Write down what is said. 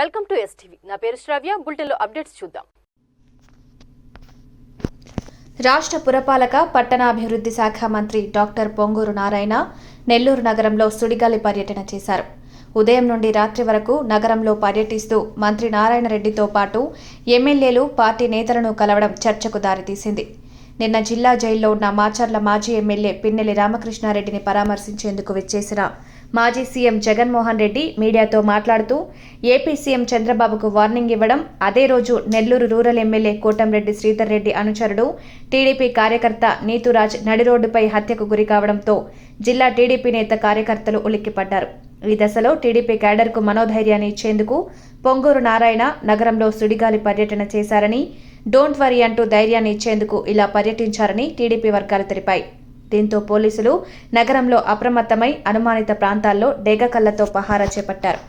Welcome to STV నా పేరు శ్రావ్య. బులెటిన్లో అప్డేట్స్ చూద్దాం. రాష్ట్ర పురపాలక పట్టణాభివృద్ధి శాఖ మంత్రి డాక్టర్ పొంగూరు నారాయణ నెల్లూరు నగరంలో సుడిగాలి పర్యటన చేశారు. ఉదయం నుండి రాత్రి వరకు నగరంలో పర్యటిస్తూ మంత్రి నారాయణ రెడ్డితో పాటు ఎమ్మెల్యేలు పార్టీ నేతలను కలవడం చర్చకు దారితీసింది. నిన్న జిల్లా జైల్లో ఉన్న మాచర్ల మాజీ ఎమ్మెల్యే పిన్నెల్లి రామకృష్ణారెడ్డిని పరామర్శించేందుకు విచ్చేసిన మాజీ సీఎం జగన్మోహన్ రెడ్డి మీడియాతో మాట్లాడుతూ ఏపీ సీఎం చంద్రబాబుకు వార్నింగ్ ఇవ్వడం అదే రోజు నెల్లూరు రూరల్ ఎమ్మెల్యే కోటంరెడ్డి శ్రీధర్ రెడ్డి అనుచరుడు టీడీపీ కార్యకర్త నీతురాజ్ నడిరోడ్డుపై హత్యకు గురి కావడంతో జిల్లా టీడీపీ నేత కార్యకర్తలు ఉలిక్కిపడ్డారు. ఈ దశలో టీడీపీ క్యాడర్కు మనోధైర్యాన్ని ఇచ్చేందుకు పొంగూరు నారాయణ నగరంలో సుడిగాలి పర్యటన చేశారని డోంట్ వరీ అంటూ ధైర్యాన్ని ఇచ్చేందుకు ఇలా పర్యటించారని టీడీపీ వర్గాలు తెలిపాయి. దీంతో పోలీసులు నగరంలో అప్రమత్తమై అనుమానిత ప్రాంతాల్లో డేగకళ్ళతో పహారా చేపట్టారు.